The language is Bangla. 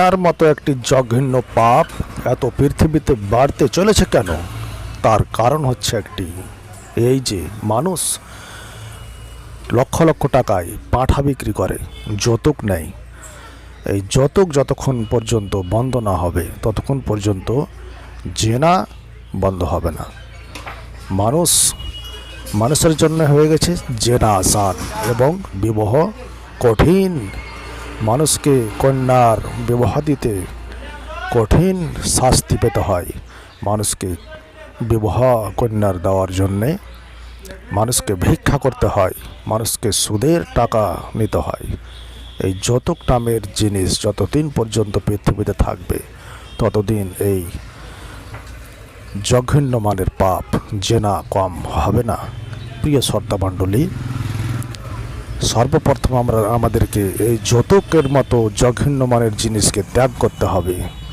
তার মতো একটি জঘন্য পাপ এত পৃথিবীতে বাড়তে চলেছে কেন? তার কারণ হচ্ছে একটি। এই যে মানুষ লক্ষ লক্ষ টাকায় পাঁঠা বিক্রি করে, যৌতুক নেয়। এই যৌতুক যতক্ষণ পর্যন্ত বন্ধ না হবে, ততক্ষণ পর্যন্ত জেনা বন্ধ হবে না। মানুষ মানুষের জন্য হয়ে গেছে জেনা আসান এবং বিবাহ কঠিন। মানুষকে কন্যার বিবাহ দিতে কঠিন শাস্তি পেতে হয়। মানুষকে বিবাহ কন্যার দেওয়ার জন্যে মানুষকে ভিক্ষা করতে হয়, মানুষকে সুদের টাকা নিতে হয়। এই যৌতুক নামের জিনিস যতদিন পর্যন্ত পৃথিবীতে থাকবে, ততদিন এই জঘন্য মানের পাপ জেনা কম হবে না। প্রিয় শ্রদ্ধামণ্ডলী সর্বপ্রথম আমরা আমাদেরকে এই যৌতুকের মতো জঘন্য মানের জিনিসকে ত্যাগ করতে হবে।